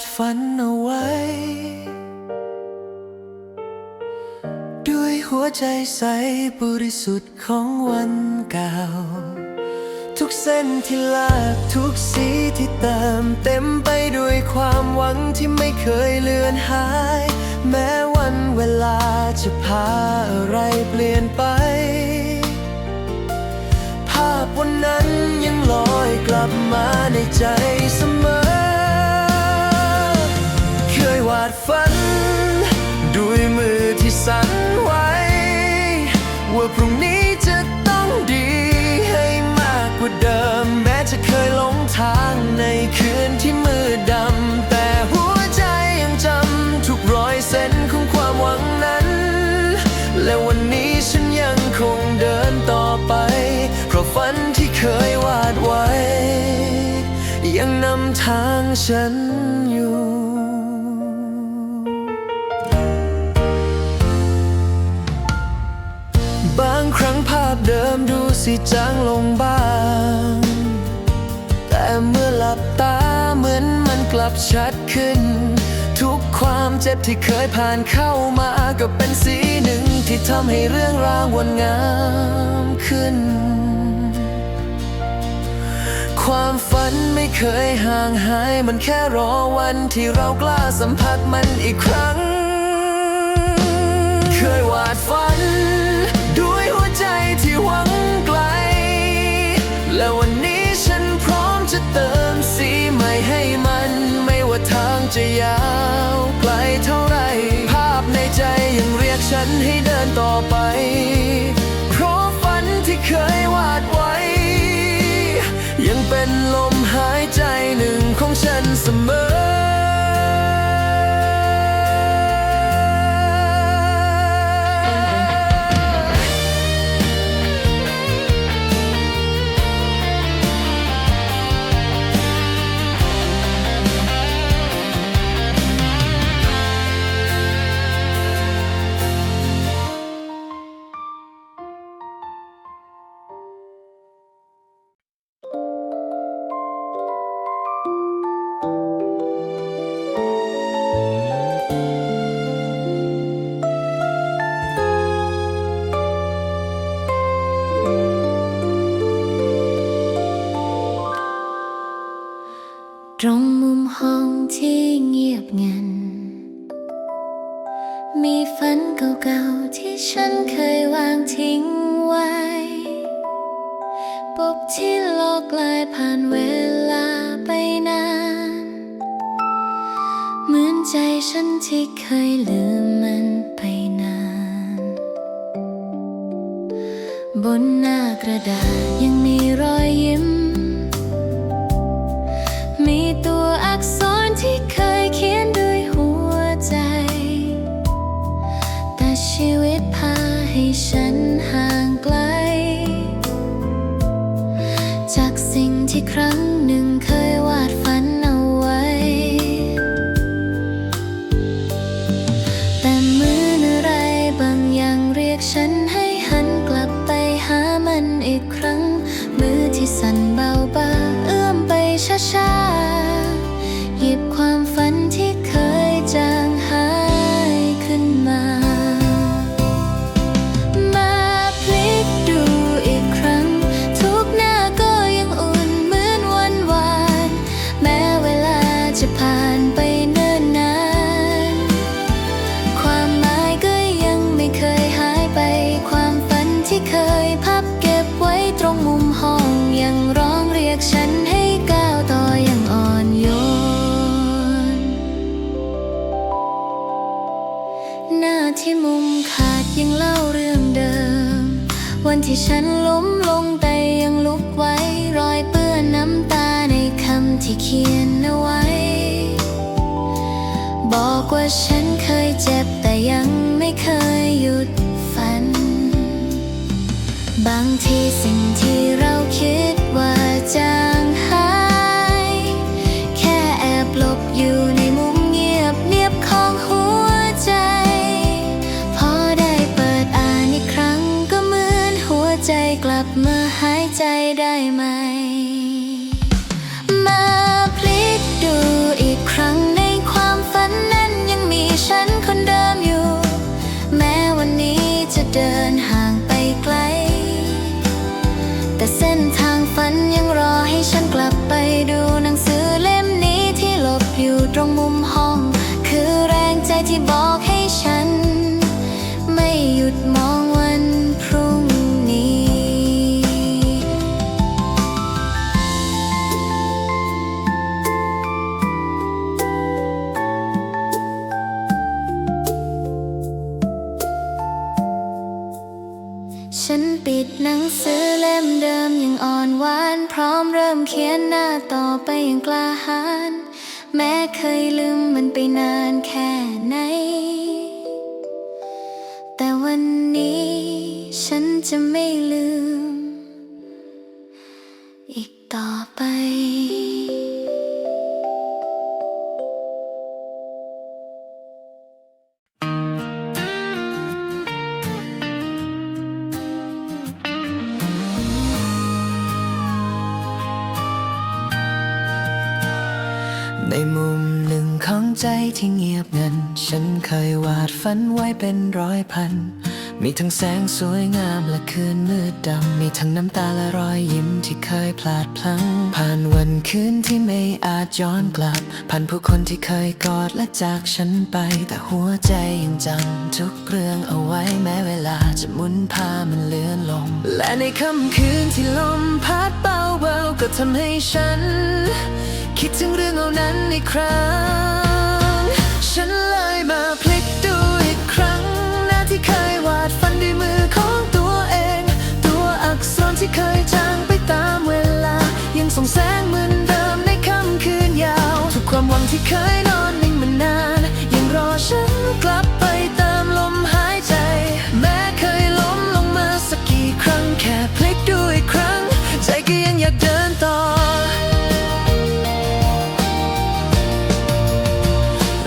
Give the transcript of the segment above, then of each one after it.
ดฝันเอาไว้ ด้วยหัวใจใสบริสุทธิ์ของวันเก่า ทุกเส้นที่ลากทุกสีที่เติมเต็มไปด้วยความหวังที่ไม่เคยเลือนหาย แม้วันเวลาจะพาอะไรเปลี่ยนไป ภาพวันนั้นยังลอยกลับมาในใจเสมอ ดฝัน ด้วยมือที่สั่นไหวว่าพรุ่งนี้จะต้องดีให้มากกว่าเดิม แม้จะเคยหลงทางในคืนที่มืดดำ แต่หัวใจยังจำทุกรอยเส้นของความหวังนั้น และวันนี้ฉันยังคงเดินต่อไป เพราะฝันที่เคยวาดไว้ ยังนำทางฉันอยู่ เดิมดูสิจางลงบ้าง แต่เมื่อหลับตาเหมือนมันกลับชัดขึ้น ทุกความเจ็บที่เคยผ่านเข้ามาก็เป็นสีหนึ่งที่ทำให้เรื่องราววนงามขึ้น ความฝันไม่เคยห่างหาย มันแค่รอวันที่เรากล้าสัมผัสมันอีกครั้ง เคยวาดฝัน ด้วยหัวใจ หวังไกล และวันนี้ฉันพร้อมจะเติมสีใหม่ให้มัน ไม่ว่าทางจะยาวไกลเท่าไร ภาพในใจยังเรียกฉันให้เดินต่อไป เพราะฝันที่เคยวาด รงมุมห้องที่เงียบงัน มีฝันเก่าๆที่ฉันเคยวางทิ้งไว้ ปุบที่โลกลายผ่านเวลาไปนาน เหมือนใจฉันที่เคยลืมมันไปนาน บนหน้ากระดาษยังมีรอยยิ้ม วันที่ฉันล้มลงแต่ยังลุกไว้ รอยเปื้อนน้ำตาในคำที่เขียนเอาไว้ บอกว่าฉันเคยเจ็บแต่ยังไม่เคยหยุดฝัน บางทีสิ่ง ดหนังสือเล่มเดิมยังอ่อนหวาน พร้อมเริ่มเขียนหน้าต่อไปอย่างกล้าหาญแม้เคยลืมมันไปนานแค่ไหน แต่วันนี้ฉันจะไม่ลืม ใจที่เงียบงันฉันเคยวาดฝันไว้เป็นร้อยพัน มีทั้งแสงสวยงามและคืนมืดดำ มีทั้งน้ำตาและรอยยิ้มที่เคยพลาดพลั้ง ผ่านวันคืนที่ไม่อาจย้อนกลับ ผ่านผู้คนที่เคยกอดและจากฉันไป แต่หัวใจยังจำทุกเรื่องเอาไว้แม้เวลาจะหมุนพามันเลือนลง และในค่ำคืนที่ลมพัดเบาๆก็ทำให้ฉัน คิดถึงเรื่องเอานั้นอีกครั้ง ที่เคยจางไปตามเวลา ยังส่องแสงเหมือนเดิมในค่ำคืนยาว ทุกความหวังที่เคยนอนนิ่งมานาน ยังรอฉันกลับไปติมลมหายใจ แม้เคยล้มลงมาสักกี่ครั้งแค่พลิกดูอีกครั้ง ใจก็ยังอยากเดินต่อ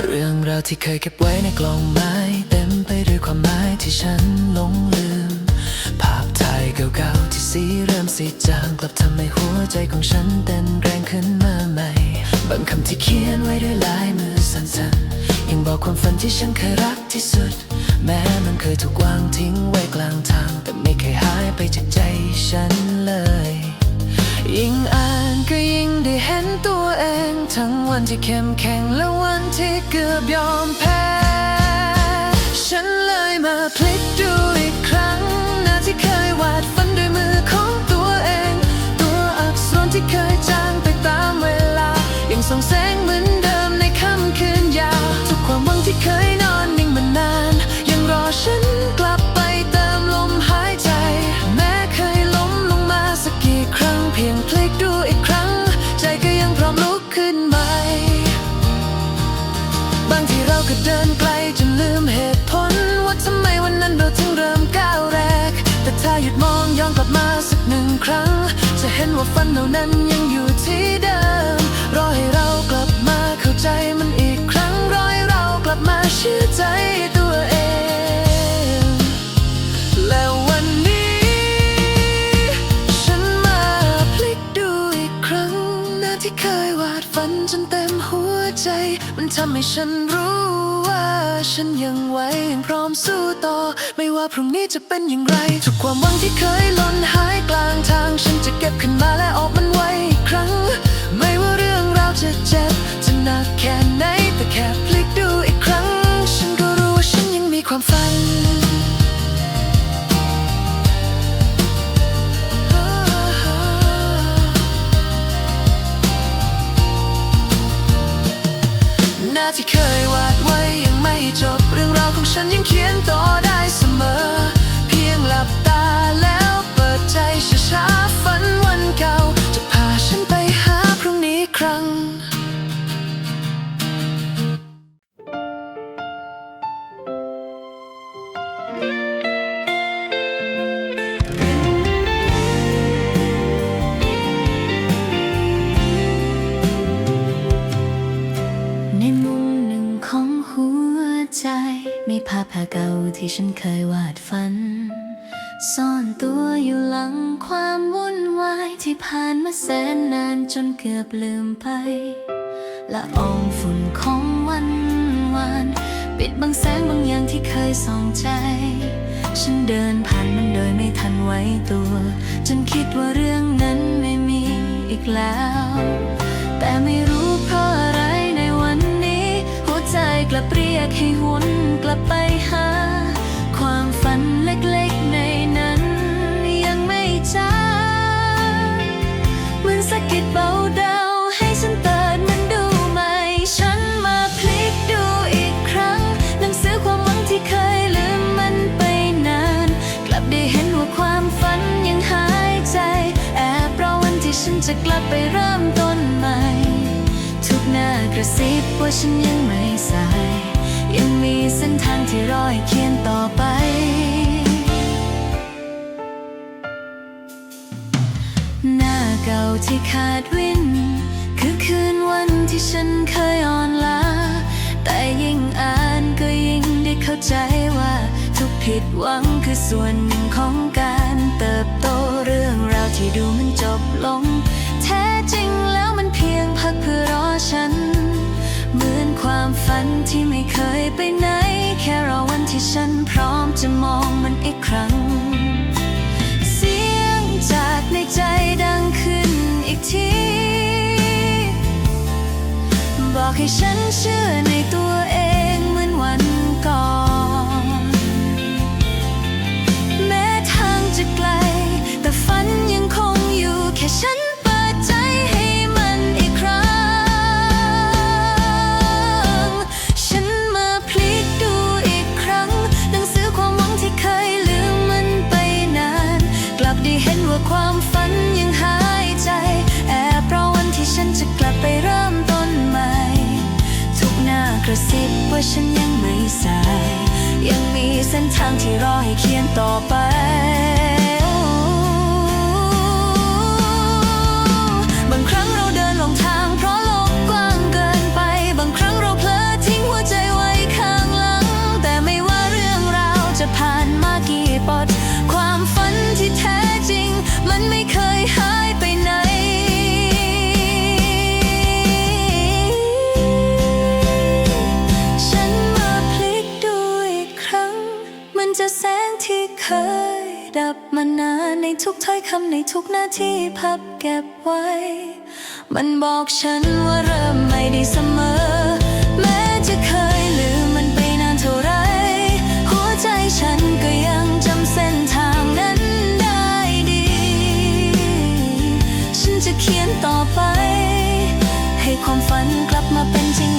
เรื่องราวที่เคยเก็บไว้ในกล่องไม้ สีจางกลับทำให้หัวใจของฉันเต้นแรงขึ้นมาใหม่ บางคำที่เขียนไว้ด้วยลายมือสั่นๆ ยังบอกความฝันที่ฉันเคยรักที่สุด แม้มันเคยถูกวางทิ้งไว้กลางทาง แต่ไม่เคยหายไปจากใจฉันเลย ยิ่งอ่านก็ยิ่งได้เห็นตัวเอง ทั้งวันที่เข้มแข็งและวันที่เกือบยอมแพ้ ฉันเลยมาพลิกดูอีกครั้ง ส่องแสงเหมือนเดิมในค่ำคืนยาว ทุกความหวังที่เคยนอนนิ่งมานาน ยังรอฉันกลับไปเติมลมหายใจ แม้เคยล้มลงมาสักกี่ครั้งเพียงพลิกดูอีกครั้ง ใจก็ยังพร้อมลุกขึ้นใหม่บางทีเราก็เดินไกลจนลืมเหตุผล ว่าทำไมวันนั้นเราถึงเริ่มก้าวแรก แต่ถ้าหยุดมองย้อนกลับมาสักหนึ่งครั้ง จะเห็นว่าฝันเหล่านั้นยังอยู่ที่เดิม ใจตัวเอง และวันนี้ ฉันมาพลิกดูอีกครั้ง หน้าที่เคยวาดฝันจนเต็มหัวใจ มันทำให้ฉันรู้ว่าฉันยังไหวยังพร้อมสู้ต่อ ไม่ว่าพรุ่งนี้จะเป็นอย่างไร ทุกความหวังที่เคยหล่นหายกลางทาง ฉันจะเก็บขึ้นมาและออกมันไว้อีกครั้ง ไม่ว่าเรื่องราวจะเจ็บจะหนัก น ซ่อนตัวอยู่หลังความวุ่นวายที่ผ่านมาแสนนานจนเกือบลืมไป ละอองฝุ่นของวันวาน ปิดบังแสงบางอย่างที่เคยส่องใจ ฉันเดินผ่านมันโดยไม่ทันไว้ตัว จนคิดว่าเรื่องนั้นไม่มีอีกแล้ว แต่ไม่รู้เพราะอะไรในวันนี้ หัวใจกลับเรียกให้หวนกลับไปหา จะกลับไปเริ่มต้นใหม่ ทุกหน้ากระซิบว่าฉันยังไม่สาย ยังมีเส้นทางที่รอให้เขียนต่อไป หน้าเก่าที่ขาดวิน คือคืนวันที่ฉันเคยอ่อนล้า แต่ยิ่งอ่านก็ยิ่งได้เข้าใจว่า ทุกผิดหวังคือส่วนหนึ่งของการ ฝันที่ไม่เคยไปไหน แค่รอวันที่ฉันพร้อมจะมองมันอีกครั้ง เสียงจากในใจดังขึ้นอีกที บอกให้ฉันเชื่อในตัวเอง ทางที่รอให้เขียนต่อไป คำในทุกหน้าที่พับเก็บไว้ มันบอกฉันว่าเริ่มไม่ด้เสมอ แม้จะเคยลืมมันไปนานเท่าไร หัวใจฉันก็ยังจำเส้นทางนั้นได้ดี ฉันจะเขียนต่อไป ให้ความฝันกลับมาเป็นจริง